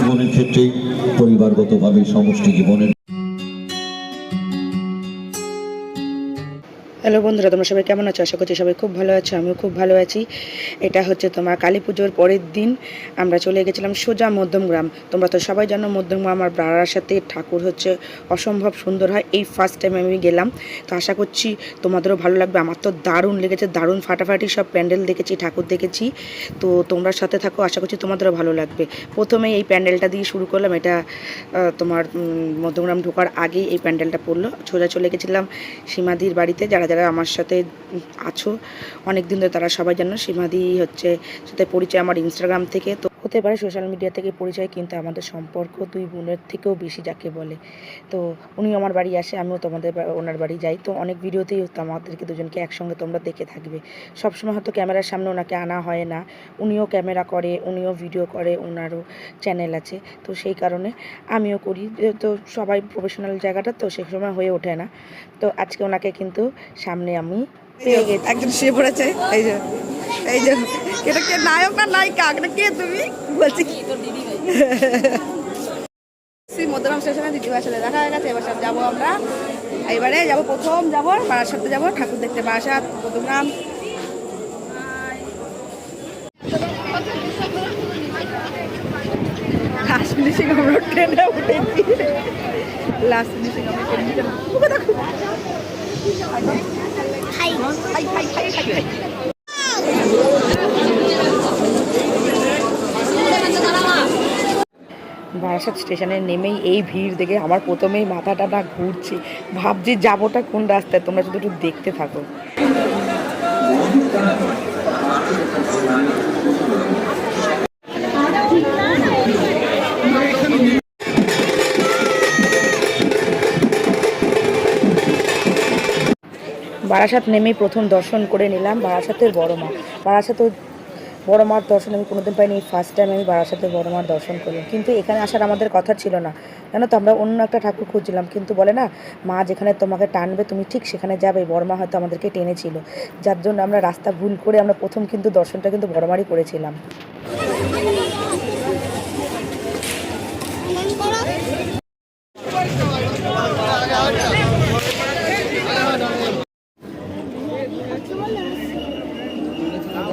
জীবনের ক্ষেত্রে পরিবারগতভাবে সমষ্টি জীবনের হ্যালো বন্ধুরা, তোমরা সবাই কেমন আছো? আশা করছি সবাই খুব ভালো আছো, আমিও খুব ভালো আছি। এটা হচ্ছে তোমার কালী পুজোর পরের দিন, আমরা চলে গেছিলাম সোজা মধ্যমগ্রাম তোমরা তো সবাই জানো মধ্যমগ্রাম আমার বাড়ার সাথে ঠাকুর হচ্ছে অসম্ভব সুন্দর হয়, এই ফার্স্ট টাইম আমি গেলাম। তো আশা করছি তোমাদেরও ভালো লাগবে, আমার তো দারুণ লেগেছে, দারুণ ফাটাফাটি সব প্যান্ডেল দেখেছি, ঠাকুর দেখেছি। তো তোমরা সাথে থাকো, আশা করছি তোমাদেরও ভালো লাগবে। প্রথমে এই প্যান্ডেলটা দিয়ে শুরু করলাম, এটা তোমার মধ্যমগ্রাম ঢোকার আগেই এই প্যান্ডেলটা পড়ল। সোজা চলে গেছিলাম সীমাদির বাড়িতে যারা আমার সাথে আছো অনেক দিন ধরে তারা সবাই জানো, সীমাদি হচ্ছে সাথে পরিচয় আমার ইনস্টাগ্রাম থেকে, তো হতে পারে সোশ্যাল মিডিয়া থেকে পরিচয়, কিন্তু আমাদের সম্পর্ক দুই বোনের থেকেও বেশি যাকে বলে। তো উনি আমার বাড়ি আসে, আমিও তোমাদের ওনার বাড়ি যাই। তো অনেক ভিডিওতেই আমাদেরকে দুজনকে একসঙ্গে তোমরা দেখে থাকবে। সবসময় হয়তো ক্যামেরার সামনে ওনাকে আনা হয় না। উনিও ক্যামেরা করে, উনিও ভিডিও করে ওনারও চ্যানেল আছে। তো সেই কারণে আমিও করি। তো সবাই প্রফেশনাল জায়গাটা তো সে সময় হয়ে ওঠে না। তো আজকে ওনাকে কিন্তু সামনে আমি পেয়ে গেছি একজন শুয়ে পড়েছে। এই যে এই যে, এটা কে, নায়ক না নায়িকা? এটা কে তুমি? বলছি। কি স্টেশনে দিদিভাইয়ের সাথে দেখা হয়ে গেছে, এবার সব যাব আমরা। এবারে যাব প্রথম, যাব বারাসাতে যাব, ঠাকুর দেখতে বারাসাত মধ্যগ্রাম লাস্ট দেখো। বারাসাত স্টেশনে নেমেই এই ভিড় দেখে আমার প্রথমেই মাথাটা না ঘুরছে। ভাবছি যাবোটা কোন রাস্তায়? তোমরা শুধু একটু দেখতে থাকো। বারাসাত নেমেই প্রথম দর্শন করে নিলাম, বারাসাতের বড় মা। বারাসাতের বড় মার দর্শন আমি কোনোদিন পাইনি ফার্স্ট টাইম আমি বারাসাতের বড় মার দর্শন করলাম। কিন্তু এখানে আসার আমাদের কথা ছিল না। জানো তো, আমরা অন্য একটা ঠাকুর খুঁজছিলাম, কিন্তু বলে না, মা যেখানে তোমাকে টানবে, তুমি ঠিক সেখানে যাবে। বড় মা হয়তো আমাদেরকে টেনেছিল। যার জন্য আমরা রাস্তা ভুল করে আমরা প্রথম কিন্তু দর্শনটা কিন্তু বড় মারই করেছিলাম।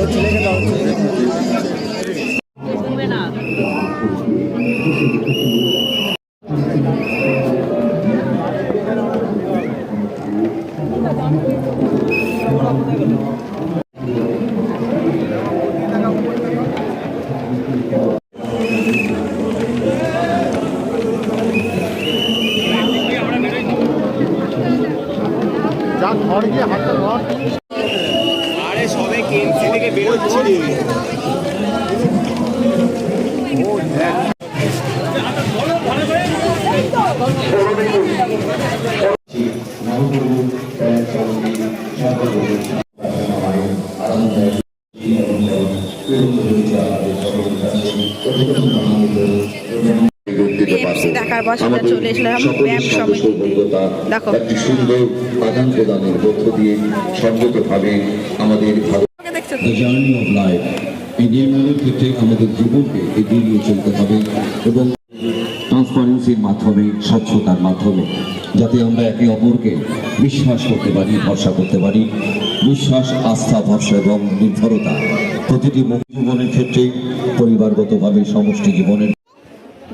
我举那个刀子。চলে এসলাম ব্যায়াম সমিতিতে দেখো একটি সুন্দর আদান প্রদানের মধ্য দিয়ে আমাদের ভারত ওকে দেখছ তো? দ্য জার্নি অফ লাইফ এই নির্মাণের ক্ষেত্রে আমাদের জীবনকে এগিয়ে নিয়ে চলতে হবে এবং ট্রান্সপারেন্সির মাধ্যমে স্বচ্ছতার মাধ্যমে যাতে আমরা একে অপরকে বিশ্বাস করতে পারি ভরসা করতে পারি বিশ্বাস আস্থা ভরসা এবং নির্ভরতা প্রতিটি জীবনের ক্ষেত্রে পরিবারগতভাবে সমষ্টি জীবনের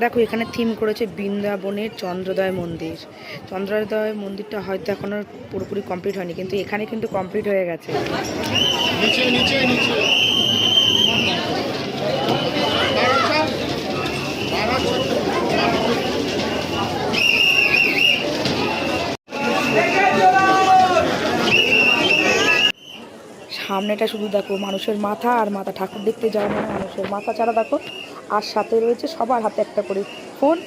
দেখো এখানে থিম করেছে বৃন্দাবনের চন্দ্রোদয় মন্দির। চন্দ্রোদয় মন্দিরটা হয়তো এখনও পুরোপুরি কমপ্লিট হয়নি কিন্তু এখানে কিন্তু কমপ্লিট হয়ে গেছে। সামনেটা শুধু দেখো মানুষের মাথা আর মাথা ঠাকুর দেখতে যাওয়া মানে মানুষের মাথা ছাড়া দেখো। আর সাথে রয়েছে সবার হাতে একটা করে ফোন,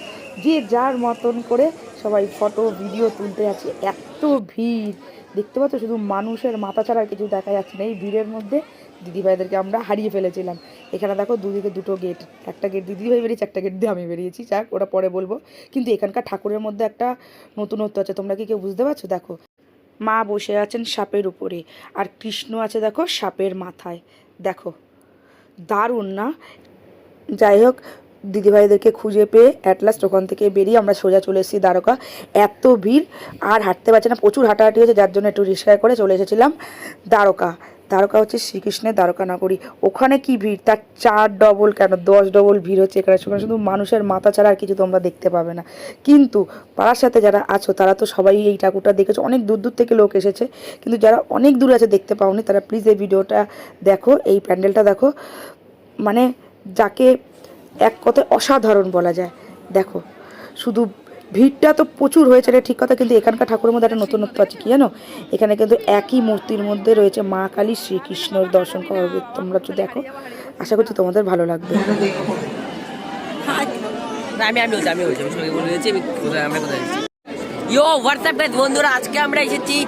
যে যার মতন করে সবাই ফটো, ভিডিও তুলতে আছে এত ভিড়। দেখতে পাচ্ছ, শুধু মানুষের মাথা ছাড়া কিছু দেখা যাচ্ছে না। এই ভিড়ের মধ্যে দিদিভাইদেরকে আমরা হারিয়ে ফেলেছিলাম। এখানে দেখো, দুদিকে দুটো গেট একটা গেট দিদিভাই বেরিয়েছে, একটা গেট দিয়ে আমি বেরিয়েছি। যাক, ওটা পরে বলব। কিন্তু এখানকার ঠাকুরের মধ্যে একটা নতুনত্ব আছে। তোমরা কি কেউ বুঝতে পারছ? দেখো, মা বসে আছেন সাপের উপরে আর কৃষ্ণ আছে, দেখো, সাপের মাথায়। দেখো, দারুণ না? যাই হোক, দিদিভাইদেরকে খুঁজে পেয়ে অ্যাট লাস্ট ওখান থেকে বেরিয়ে আমরা সোজা চলে এসেছি দ্বারকা। এত ভিড়, আর হাঁটতে পারছে না, প্রচুর হাঁটাহাঁটি হয়েছে, যার জন্য একটু রিক্সায় করে চলে এসেছিলাম দ্বারকা। দ্বারকা হচ্ছে শ্রীকৃষ্ণের দ্বারকা নগরী ওখানে কি ভিড়? তার চার ডবল কেন? দশ ডবল ভিড় হচ্ছে এখানে। সেখানে শুধু মানুষের মাথা ছাড়া আর কিছু তোমরা দেখতে পাবে না। কিন্তু পাড়ার সাথে যারা আছো, তারা তো সবাই এই ঠাকুরটা দেখেছ। অনেক দূর দূর থেকে লোক এসেছে। কিন্তু যারা অনেক দূর আছে, দেখতে পাওনি, তারা প্লিজ এই ভিডিওটা দেখো, এই প্যান্ডেলটা দেখো। মানে যাকে এক কথায় অসাধারণ বলা যায়। দেখো, শুধু ভিড়টা তো প্রচুর হয়েছে ঠিক কথা, কিন্তু এখানকার ঠাকুরের মধ্যে একটা নতুনত্ব আছে কি জানো? এখানে কিন্তু একই মূর্তির মধ্যে রয়েছে মা কালী শ্রীকৃষ্ণর দর্শন করা হবে। তোমরা একটু দেখো, আশা করছি তোমাদের ভালো লাগবে। বন্ধুরা, আজকে আমরা এসেছি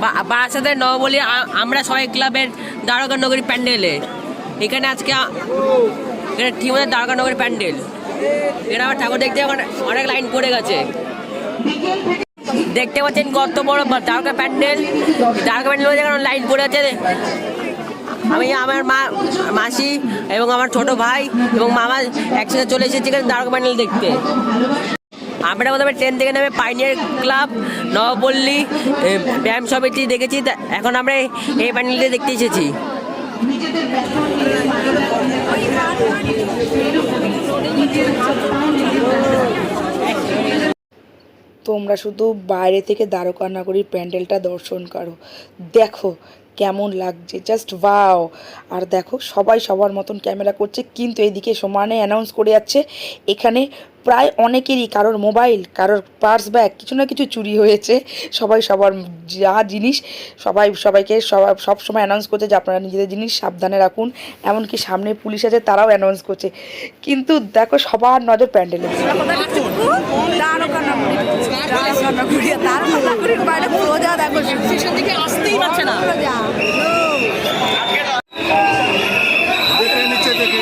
বা- বারাসাতের নববলি, আ- আমরা সবাই ক্লাবের দ্বারকা নগরী প্যান্ডেলে। এখানে আজকে এখানে ঠিক মতো দ্বারকা নগরী প্যান্ডেল। এখানে আমার ঠাকুর দেখতে অনেক লাইন পড়ে গেছে। দেখতে পাচ্ছেন কত বড় দ্বারকা প্যান্ডেল। দ্বারকা প্যান্ডেল এখন লাইন পড়ে আছে। আমি, আমার মা, মাসি এবং আমার ছোট ভাই এবং মামা একসাথে চলে এসেছি এখানে দ্বারকা প্যান্ডেল দেখতে। আমরা প্রথমে ট্রেন থেকে নেমে পাইনিয়ার ক্লাব নবপল্লী ব্যায়াম সমিতি দেখেছি। এখন আমরা এই- এই প্যান্ডেলটি দেখতে এসেছি। তোমরা শুধু বাইরে থেকে দ্বারকা নগরীর প্যান্ডেলটা দর্শন করো। দেখো কেমন লাগছে জাস্ট ওয়াও আর দেখো সবাই সবার মতন ক্যামেরা করছে কিন্তু এদিকে সমানে অ্যানাউন্স করে যাচ্ছে এখানে প্রায় অনেকেরই কারোর মোবাইল কারোর পার্স ব্যাগ কিছু না কিছু চুরি হয়েছে সবাই সবার যা জিনিস সবাই সবাইকে সবাই সব সময় অ্যানাউন্স করছে যে আপনারা নিজেদের জিনিস সাবধানে রাখুন এমনকি সামনে পুলিশ আছে তারাও অ্যানাউন্স করছে কিন্তু দেখো সবার নজর প্যান্ডেলে দ্বারকা নগরী দ্বারকা নগরী দ্বারকা নগরীর বাইরে সোজা দেখো স্টেশন থেকে আসতেই পারছে না দেখে নিচে দেখে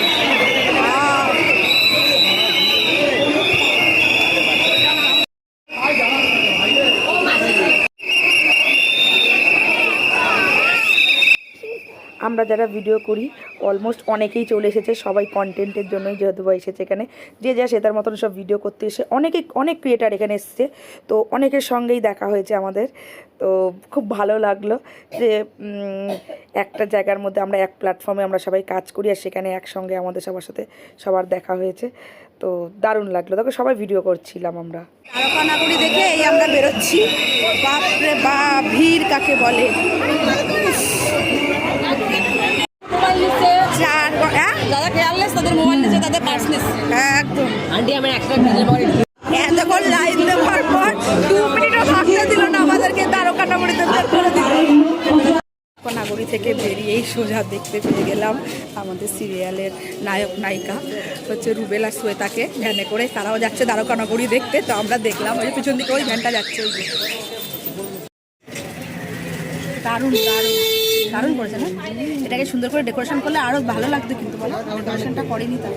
আমরা যারা ভিডিও করি অলমোস্ট অনেকেই চলে এসেছে, সবাই কন্টেন্টের জন্যই যেহেতু এসেছে এখানে। যে যা সে তার মতন সব ভিডিও করতে এসে অনেকে, অনেক ক্রিয়েটার এখানে এসছে। তো অনেকের সঙ্গেই দেখা হয়েছে আমাদের। তো খুব ভালো লাগল যে একটা জায়গার মধ্যে আমরা এক প্ল্যাটফর্মে আমরা সবাই কাজ করি আর সেখানে একসঙ্গে আমাদের সবার সাথে সবার দেখা হয়েছে। তো দারুণ লাগল। দেখো, সবাই ভিডিও করছিলাম আমরা। নগরী দেখে এই আমরা বেরোচ্ছি। বাপরে বা, ভিড় কাকে বলে? দাদা তাদের মোবাইল নিচ্ছে তাদের পার্স নিচ্ছে হ্যাঁ, একদম। আন্টি আমি একসাথে নিজের বাড়ি এতক্ষণ লাইন দেওয়ার পর দু মিনিটও থাকতে দিল না আমাদেরকে দ্বারকা নগরীতে বের করে দিল। নাগরী থেকে বেরিয়েই সোজা দেখতে পেয়ে গেলাম আমাদের সিরিয়ালের নায়ক নায়িকা হচ্ছে রুবেলা শ্বেতাকে ভ্যানে করে। তারাও যাচ্ছে দ্বারকা নগরী দেখতে তো আমরা দেখলাম ওই পিছন দিকে ওই ভ্যানটা যাচ্ছে ওই দারুণ দারুণ। দারুণ করেছে না এটাকে সুন্দর করে ডেকোরেশন করলে আরও ভালো লাগতো কিন্তু বলো। ডেকোরেশনটা করেনি তাই